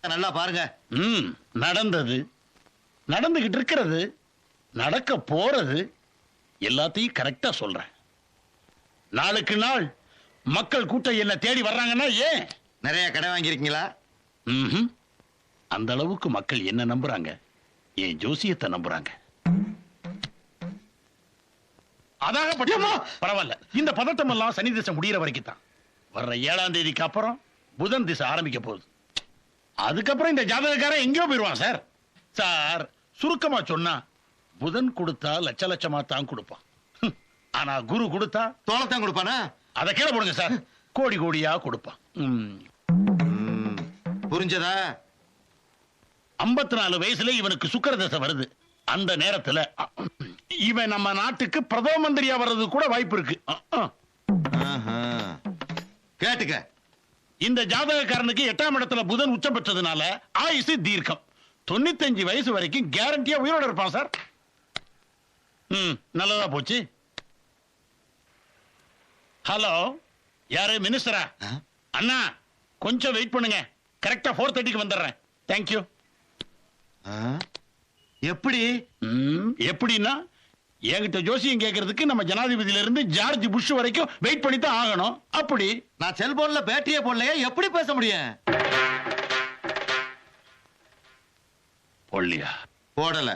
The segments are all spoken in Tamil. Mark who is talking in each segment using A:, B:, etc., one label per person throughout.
A: நல்லா பாருங்க.
B: ம் நடந்தது. நடந்துகிட்டு இருக்கிறது நடக்க போறது. எல்லாத்தையும் கரெக்டா சொல்றேன். நாளுக்கு நாள் மக்கள் கூட்டம் என்ன தேடி வர்றாங்கன்னா ஏன்?
A: நிறைய கடை வாங்கியிருக்கீங்களா?
B: ம்ஹும். அந்த அளவுக்கு மக்கள் என்ன நம்புறாங்க. என் ஜோசியத்தை நம்புறாங்க. அதாக பட்டமா பரவாயில்ல. இந்த பதட்டம் எல்லாம் சனி திசை முடியிற வரைக்கும் தான் வர்ற ஏழாம் தேதிக்கு அப்புறம் புதன் திசை ஆரம்பிக்க போகுது. அதுக்கப்புறம் இந்த ஜாதகக்காரன் எங்கேயோ போயிடுவான் சார். சார் சுருக்கமா சொன்னா புதன் கொடுத்தா லட்ச லட்சமா தான் கொடுப்பான். ஆனா குரு கொடுத்தா
A: தோளத்தான் கொடுப்பானா?
B: அதை கீழே போடுங்க சார். கோடி கோடியா கொடுப்பான்.
A: புரிஞ்சதா?
B: ஐம்பத்தி நாலு வயசுல இவனுக்கு சுக்கிர தசை வருது. அந்த நேரத்துல இவன் நம்ம நாட்டுக்கு பிரதம மந்திரியா வர்றது கூட வாய்ப்பு இருக்கு.
A: கேட்டுக்க.
B: இந்த ஜாதகக்காரனுக்கு எட்டாம் இடத்துல புதன் உச்சம் பெற்றதுனால ஆயுசு தீர்க்கம். தொண்ணூத்தஞ்சு வயசு வரைக்கும் கேரண்டியா உயிரோட இருப்பான் சார். ம் நல்லதா போச்சு. ஹலோ யாரு மினிஸ்டரா? அண்ணா கொஞ்சம் வெயிட் பண்ணுங்க. கரெக்டா ஃபோர் தேர்ட்டிக்கு வந்துடுறேன். தேங்க்யூ
A: ஆ? எப்படி?
B: ம், எப்படின்னா என்கிட்ட ஜோசியம் கேட்கறதுக்கு நம்ம ஜனாதிபதியில இருந்து ஜார்ஜ் புஷ் வரைக்கும் வெயிட் பண்ணி தான் ஆகணும். அப்படி
A: நான் செல்போன்ல பேட்டரியே போடலையே எப்படி பேச முடியும்?
B: போடலையா?
A: போடல.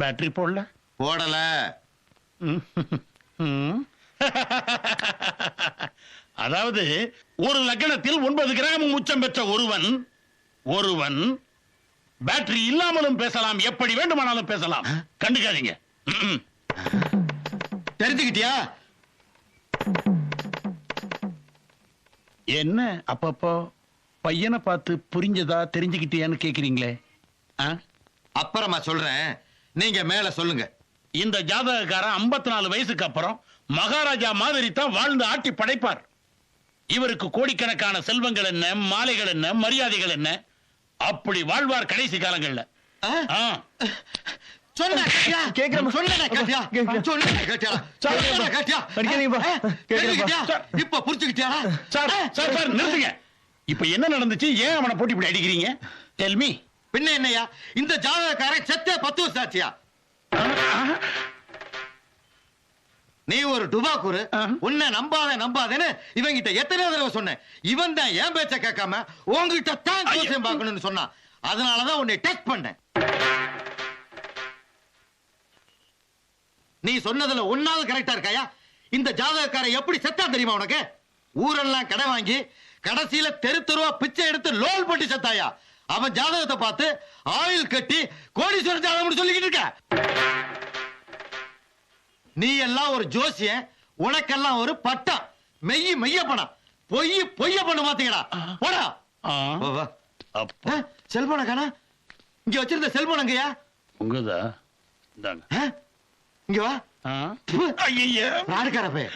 B: பேட்டரி போடல?
A: போடல.
B: அதாவது ஒரு லக்னத்தில் ஒன்பது கிராம் உச்சம் பெற்ற ஒருவன் ஒருவன் பேட்டரி இல்லாமலும் பேசலாம். எப்படி வேண்டுமானாலும் பேசலாம். கண்டுக்காதீங்க.
A: தெரிஞ்சுக்கிட்டியா?
B: என்ன அப்பப்போ பையனை பார்த்து புரிஞ்சதா தெரிஞ்சுக்கிட்டியான்னு கேக்குறீங்களே?
A: அப்புறமா சொல்றேன். நீங்க மேல சொல்லுங்க.
B: இந்த ஜாதகக்காரன் 54 நாலு வயசுக்கு அப்புறம் மகாராஜா மாதிரி தான் வாழ்ந்து ஆட்டி படைப்பார். இவருக்கு கோடிக்கணக்கான செல்வங்கள் என்ன மாலைகள் என்ன மரியாதைகள் என்ன? அப்படி வாழ்வார் கடைசி காலங்கள்ல.
A: இப்ப புரிஞ்சுக்கிட்டியாடா?
B: சார் சார் சார் நிறுத்துங்க. இப்ப என்ன நடந்துச்சு? ஏன் அவனை போட்டு இப்படி அடிக்கிறீங்க? டெல் மீ
A: பின்ன என்னய்யா? இந்த ஜாதகக்காரன் செத்தே பத்து வருஷம் ஆச்சியா? நீ ஒரு டுபாக்கூரு. உன்னை நம்பாத நம்பாதேன்னு இவங்கிட்ட எத்தனை தடவை சொன்னேன். இவன் தான் என் பேச்ச கேட்காம உன்கிட்ட தான். ஜோசியம் பார்க்கணும்னு சொன்னான். அதனாலதான் உன்னை டெஸ்ட் பண்ணேன். நீ சொன்னதுல ஒன்னாவது கரெக்டா இருக்காயா? இந்த ஜாதகக்காரன் எப்படி செத்தா தெரியுமா உனக்கு? ஊரெல்லாம் கடை வாங்கி கடைசியில தெரு தெருவா பிச்சை எடுத்து லோல் போட்டு செத்தாயா? அவன் ஜாதகத்தை பார்த்து ஆயில் கட்டி கோடீஸ்வரர் ஜாதகம் சொல்லிக்கிட்டு இருக்க. நீ எல்லாம் ஒரு ஜோசியன் உனக்கெல்லாம் ஒரு பட்டம் மெய்ய மெய்ய பணம். பொய் பொய்ய பண்ண மாத்தீங்கடா போடா.
B: அப்ப.
A: செல்போன காணா. இங்க வச்சிருந்த செல்போன் எங்கயா
B: உங்கதா? இந்தாங்க.
A: இங்க வா. ராடுக்கார பையன்.